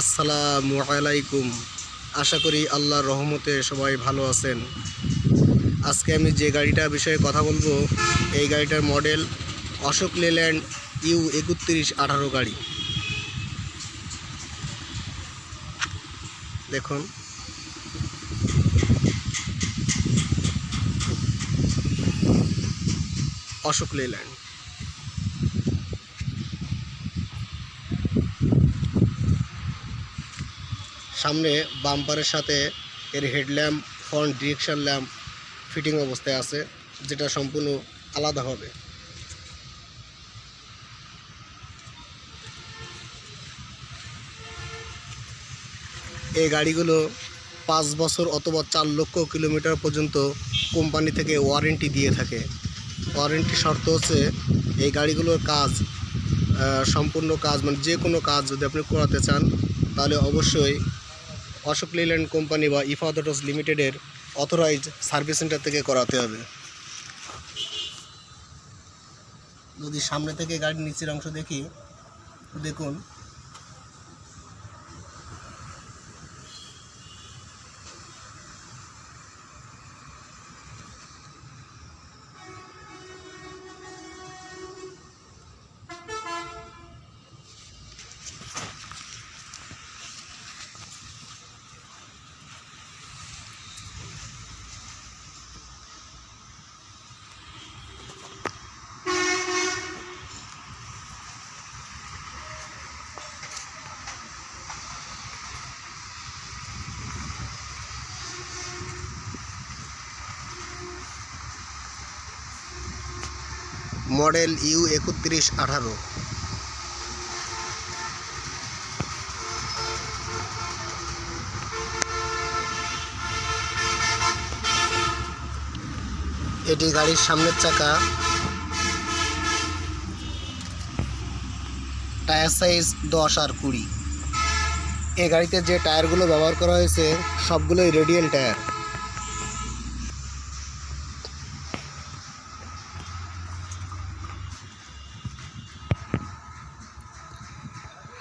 আসসালামু আলাইকুম। আশা করি আল্লাহর রহমতে সবাই ভালো আছেন। আজকে আমি যে গাড়িটার বিষয়ে কথা বলব, এই গাড়িটার মডেল অশোক লেল্যান্ড ইউ একত্রিশ আঠারো গাড়ি। দেখুন। অশোক লেল্যান্ড। সামনে বাম্পারের সাথে এর headlamp front direction lamp fitting অবস্থায় আছে, যেটা সম্পূর্ণ আলাদা হবে। এই গাড়িগুলো পাঁচ বছর অথবা চার লক্ষ কিলোমিটার পর্যন্ত কোম্পানি থেকে ওয়ারেন্টি দিয়ে থাকে। ওয়ারেন্টি শর্ত হচ্ছে এই গাড়িগুলোর কাজ সম্পূর্ণ কাজ মানে যে কোনো কাজ যদি আপনি করাতে চান, তাহলে অবশ্যই অশোক লেল্যান্ড কোম্পানি বা ইফাদটস লিমিটেডের অথরাইজ সার্ভিস সেন্টার থেকে করাতে হবে। যদি সামনে থেকে গাড়ির নিচের অংশ দেখি, দেখুন মডেল ইউ একত্রিশ আঠারো। এটি গাড়ির সামনের চাকা। টায়ার সাইজ দশ আর কুড়ি। এই গাড়িতে যে টায়ারগুলো ব্যবহার করা হয়েছে, সবগুলোই রেডিয়াল টায়ার।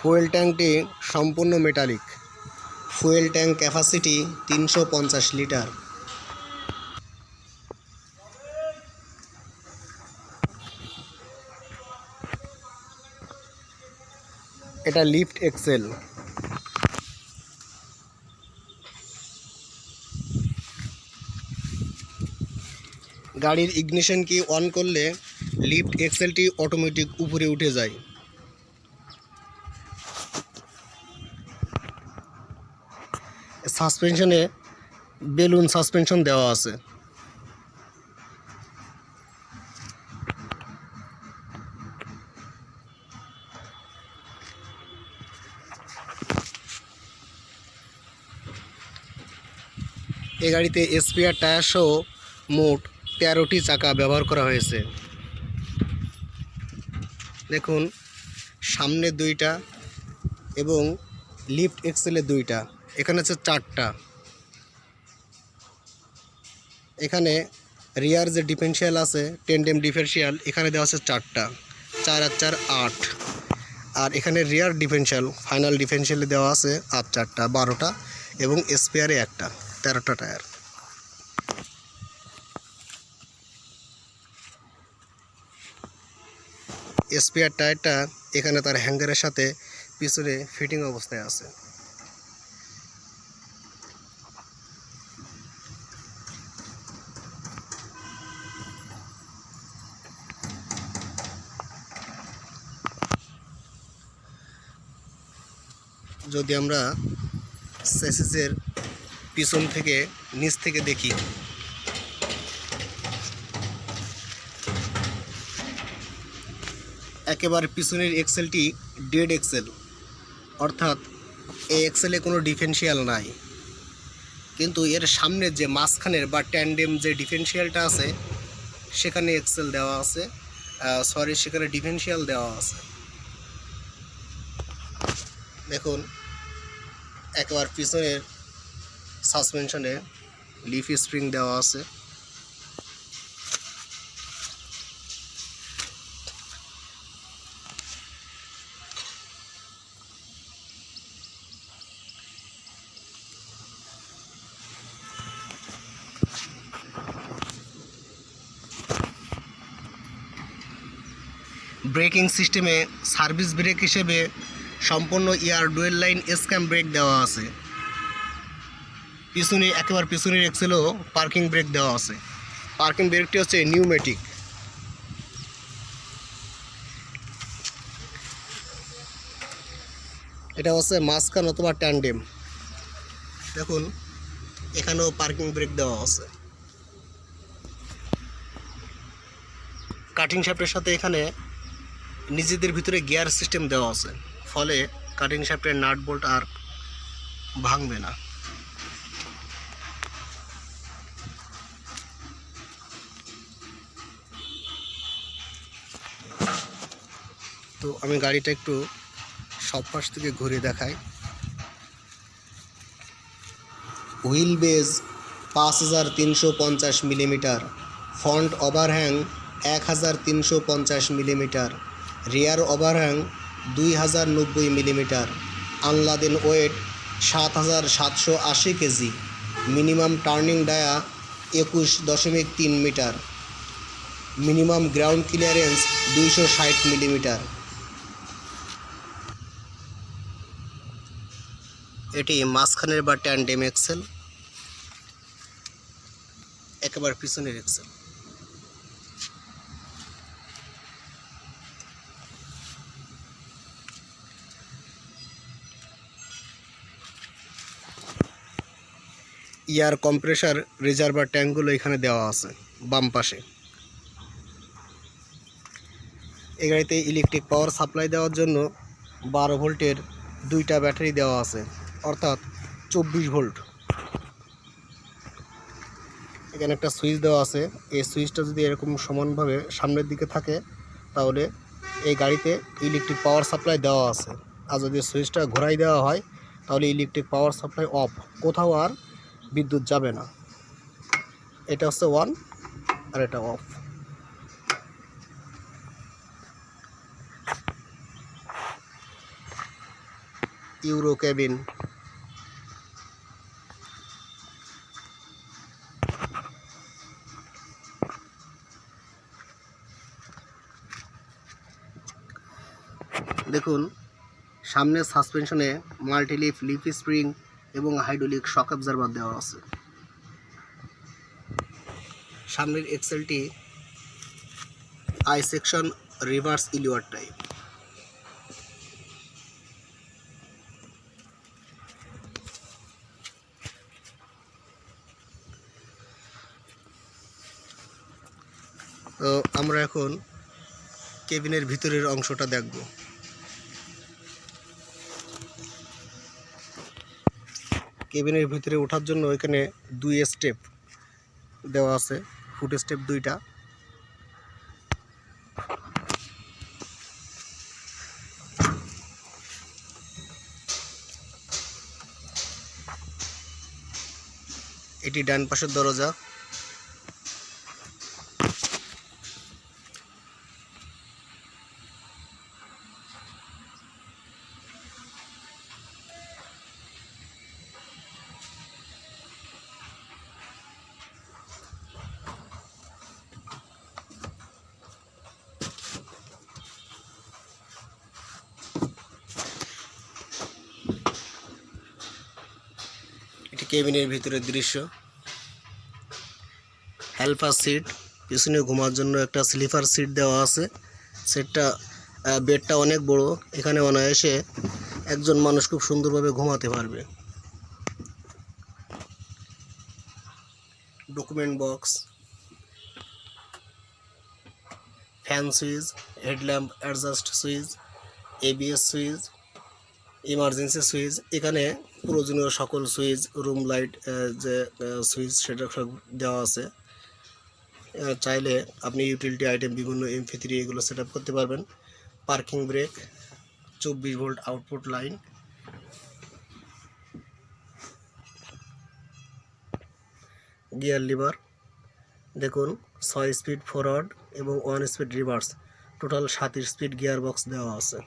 ফুয়েল ট্যাঙ্কটি সম্পূর্ণ মেটালিক। ফুয়েল ট্যাঙ্ক ক্যাপাসিটি তিনশো পঞ্চাশ লিটার। এটা লিফট এক্সেল। গাড়ির ইগনিশন কি অন করলে লিফট এক্সেলটি অটোমেটিক উপরে উঠে যায়। সাসপেনশনে বেলুন সাসপেনশন দেওয়া আছে। এ গাড়িতে স্পেয়ার টায়ার সহ মোট তেরোটি চাকা ব্যবহার করা হয়েছে। দেখুন, সামনে দুইটা এবং লিফট এক্সেলের দুইটা। এখানে হচ্ছে চারটা। এখানে রিয়ার যে ডিফেন্সিয়াল আছে টেন্ডেম ডিফেন্সিয়াল এখানে দেওয়া আছে চারটা। চার আর চার আট। আর এখানে রিয়ার ডিফেন্সিয়াল ফাইনাল ডিফেন্সিয়ালে দেওয়া আছে আর চারটা, বারোটা এবং স্পেয়ারে একটা, তেরোটা টায়ার স্পেয়ার টায়ারটা এখানে তার হ্যাঙ্গারের সাথে পিছনে ফিটিং অবস্থায় আছে। যদি আমরা স্যাসিসের পিছন থেকে, নিচ থেকে দেখি। একেবারে পিছনের এক্সেলটি ডেড এক্সেল অর্থাৎ এই এক্সেলে কোনো ডিফেন্সিয়াল নাই। কিন্তু এর সামনে যে মাঝখানের বা ট্যান্ডেম যে ডিফেন্সিয়ালটা আছে, সেখানে এক্সেল দেওয়া আছে সরি সেখানে ডিফেন্সিয়াল দেওয়া আছে। দেখুন একবার পিছনের সাসপেনশনে লিফ স্প্রিং দেওয়া আছে। ব্রেকিং সিস্টেমে সার্ভিস ব্রেক হিসেবে সম্পূর্ণ air dual line S cam brake দেওয়া আছে। পিছনে, একেবারে পিছনের এক্সেলও পার্কিং ব্রেক দেওয়া আছে। পার্কিং ব্রেকটি হচ্ছে নিউমেটিক। এটা হচ্ছে মাঝখান অথবা ট্যান্ডেম। দেখুন, এখানেও পার্কিং ব্রেক দেওয়া আছে। কাটিং শ্যাফটের সাথে এখানে নিজেদের ভিতরে গিয়ার সিস্টেম দেওয়া আছে। ফলে কাটিং শ্যাফটের নাট বোল্ট আর ভাঙবে না। তো আমি গাড়িটা একটু সব পাশ থেকে ঘুরে দেখাই। হুইল বেজ পাঁচ হাজার তিনশো পঞ্চাশ মিলিমিটার ফ্রন্ট ওভারহ্যাং এক হাজার তিনশো পঞ্চাশ মিলিমিটার রিয়ার ওভারহ্যাং দুই হাজার নব্বই মিলিমিটার। আনলাদেন ওয়েট সাত হাজার সাতশো আশি কেজি। মিনিমাম টার্নিং ডায়া একুশ দশমিক তিন মিটার। মিনিমাম গ্রাউন্ড ক্লিয়ারেন্স দুইশো ষাট মিলিমিটার। এটি মাঝখানের বা ট্যান্ডেম এক্সেল। একেবারে পিছনের এক্সেল। ইয়ার কম্প্রেসার, রিজার্ভার ট্যাঙ্কগুলো এখানে দেওয়া আছে, বাম পাশে। এই গাড়িতে ইলেকট্রিক পাওয়ার সাপ্লাই দেওয়ার জন্য বারো ভোল্টের দুইটা ব্যাটারি দেওয়া আছে, অর্থাৎ চব্বিশ ভোল্ট। এখানে একটা সুইচ দেওয়া আছে, এই সুইচটা যদি এরকম সমানভাবে সামনের দিকে থাকে, তাহলে এই গাড়িতে ইলেকট্রিক পাওয়ার সাপ্লাই দেওয়া আছে। আর যদি সুইচটা ঘোরাই দেওয়া হয়, তাহলে ইলেকট্রিক পাওয়ার সাপ্লাই অফ কোথাও আর বিদ্যুৎ যাবে না। এটা হচ্ছে ওয়ান আর এটা অফ। Euro cabin. দেখুন, সামনের সাসপেনশনে মাল্টিলিফ লিফ স্প্রিং এবং হাইড্রোলিক শক অ্যাবজারভার দেওয়া আছে। সামনের এক্সেলটি I section reverse Elliot type আমরা এখন কেবিনের ভিতরের অংশটা দেখব। কেবিনের ভিতরে ওঠার জন্য এখানে দুই স্টেপ দেওয়া আছে। ফুট স্টেপ দুইটা। এটি ডান পাশের দরজা। কেবিনের ভিতরের দৃশ্য। হেল্পার সিট পিছনে ঘুমার জন্য একটা স্লিপার সিট দেওয়া আছে। সিটটা বেডটা অনেক বড়। এখানে অনায়াসে একজন মানুষ খুব সুন্দরভাবে ঘুমাতে পারবে। Document box fan switch headlamp adjust switch ABS switch emergency switch এখানে প্রয়োজনীয় সকল সুইচ, রুম লাইট যে সুইচ সেটা সব দেওয়া আছে। চাইলে আপনি ইউটিলিটি আইটেম বিভিন্ন এমপি থ্রি এগুলো সেট করতে পারবেন। পার্কিং ব্রেক চব্বিশ volt output line gear lever দেখুন, ছয় স্পিড ফরওয়ার্ড এবং ওয়ান স্পিড রিভার্স টোটাল সাত স্পিড গিয়ার বক্স দেওয়া আছে।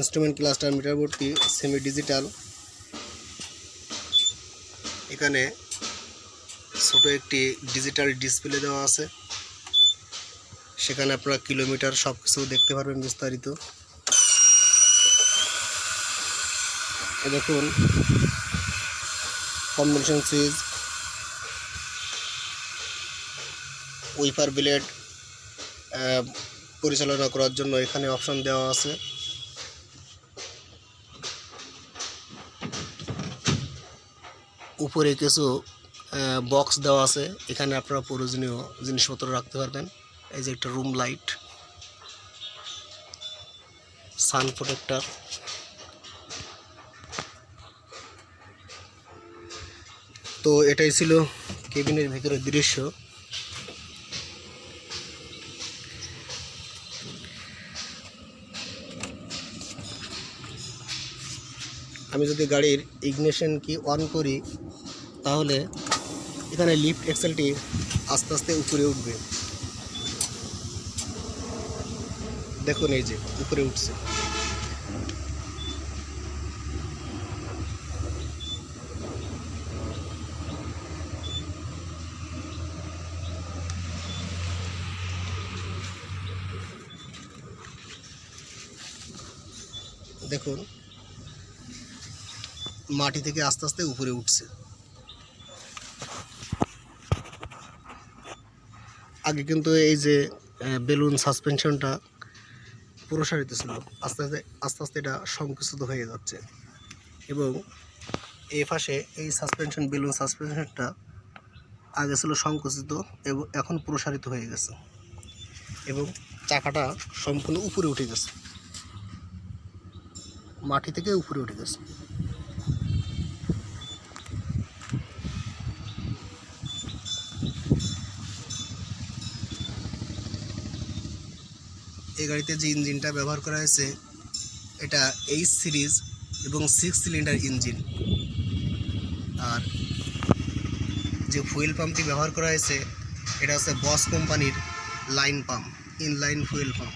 ইনস্ট্রুমেন্ট, ক্লাস্টার, মিটার ভর্তি সেমি ডিজিটাল এখানে ছোট একটি ডিজিটাল ডিসপ্লে দেওয়া আছে। সেখানে আপনারা কিলোমিটার সব কিছু দেখতে পারবেন বিস্তারিত। দেখুন কম্বিনেশন সুইচ উইপার ব্লেড পরিচালনা করার জন্য এখানে অপশন দেওয়া আছে। উপরে কিছু বক্স দেওয়া আছে। এখানে আপনারা প্রয়োজনীয় জিনিসপত্র রাখতে পারবেন। এই যে একটা রুম লাইট সান প্রোটেক্টার তো এটাই ছিল কেবিনের ভিতরে দৃশ্য। আমি যদি গাড়ির ইগনিশন কি অন করি, তাহলে এখানে লিফট এক্সেলটি আস্তে আস্তে উপরে উঠবে। দেখুন এই যে, উপরে উঠছে। দেখুন মাটি থেকে আস্তে আস্তে উপরে উঠছে। আগে কিন্তু এই যে বেলুন সাসপেনশনটা প্রসারিত ছিল আস্তে আস্তে আস্তে আস্তে এটা সংকুচিত হয়ে যাচ্ছে। এবং এই পাশে এই সাসপেনশন, বেলুন সাসপেনশনটা আগে ছিল সংকুচিত, এবং, এখন প্রসারিত হয়ে গেছে। এবং চাকাটা সম্পূর্ণ উপরে উঠে গেছে। মাটি থেকে উপরে উঠে গেছে। এই গাড়িতে যে ইঞ্জিনটা ব্যবহার করা হয়েছে, এটা এইচ সিরিজ এবং সিক্স সিলিন্ডার ইঞ্জিন। আর যে ফুয়েল পাম্পটি ব্যবহার করা হয়েছে, এটা হচ্ছে বস কোম্পানির line pump inline fuel pump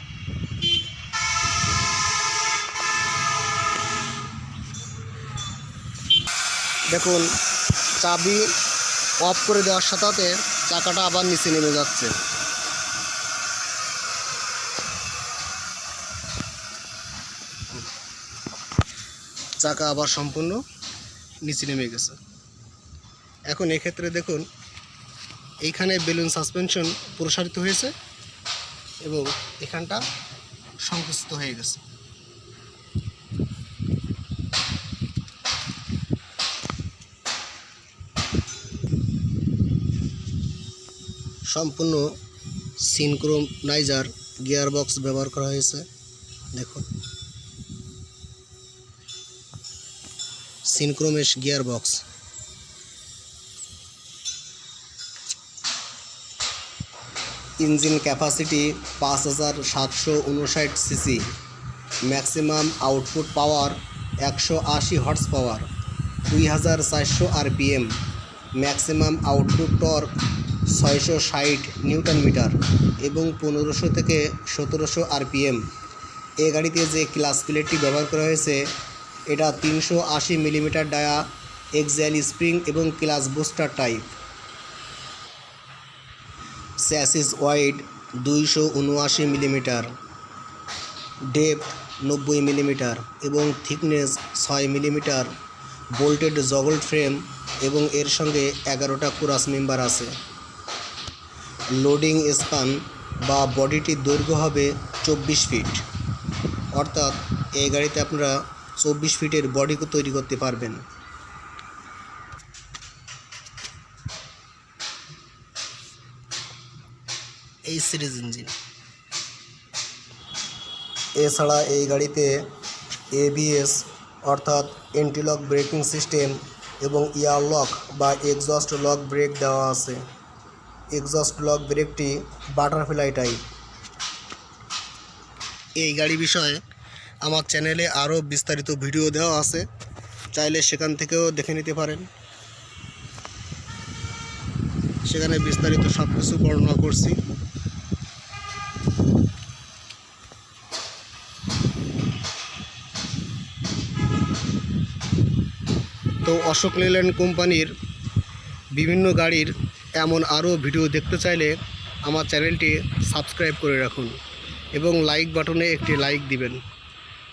দেখুন, চাবি অফ করে দেওয়ার সাথে চাকাটা আবার নিচে নেমে যাচ্ছে। চাকা আবার সম্পূর্ণ নিচে নেমে গেছে। এখন এক্ষেত্রে দেখুন, এইখানে বেলুন সাসপেনশন প্রসারিত হয়েছে এবং এখানটা সংকুচিত হয়ে গেছে। সম্পূর্ণ সিনক্রোনাইজার গিয়ার বক্স ব্যবহার করা হয়েছে। দেখুন। Synchromesh gear box engine capacity পাঁচ হাজার সাতশো উনষাট সিসি। ম্যাক্সিমাম আউটপুট পাওয়ার একশো আশি হর্স পাওয়ার দুই হাজার চারশো আরপিএম। ম্যাক্সিমাম আউটপুট টর্ক ছয়শো ষাট নিউটন মিটার এবং পনেরোশো থেকে সতেরোশো আরপিএম। এ গাড়িতে যে ক্লাস প্লেটটি ব্যবহার করা হয়েছে এটা তিনশো আশি মিলিমিটার ডায়া এক্সাইল স্প্রিং এবং clutch booster type. Chassis wide দুইশো উনআশি মিলিমিটার, ডেপথ নব্বই মিলিমিটার এবং থিকনেস ছয় মিলিমিটার, বোল্টেড জগল ফ্রেম এবং এর সঙ্গে এগারোটা কোরাস মেম্বার আছে। লোডিং স্পান বা বডিটির দৈর্ঘ্য হবে চব্বিশ ফিট। অর্থাৎ এই গাড়িতে আপনারা চব্বিশ ফিটের বডি তৈরি করতে পারবেন। এই সিরিজ ইঞ্জিন। এছাড়া এই গাড়িতে এবিএস অর্থাৎ এন্টিলক ব্রেকিং সিস্টেম এবং ইয়ার লক বা এক্সস্ট লক ব্রেক দেওয়া আছে। এক্সস্ট লক ব্রেকটি বাটারফ্লাই টাইপ এই গাড়ি বিষয়ে আমার চ্যানেলে আরও বিস্তারিত ভিডিও দেওয়া আছে। চাইলে সেখান থেকেও দেখে নিতে পারেন। সেখানে বিস্তারিত সব কিছু বর্ণনা করছি। তো অশোক লেল্যান্ড কোম্পানির বিভিন্ন গাড়ির এমন আরও ভিডিও দেখতে চাইলে আমার চ্যানেলটি সাবস্ক্রাইব করে রাখুন এবং লাইক বাটনে একটি লাইক দিবেন।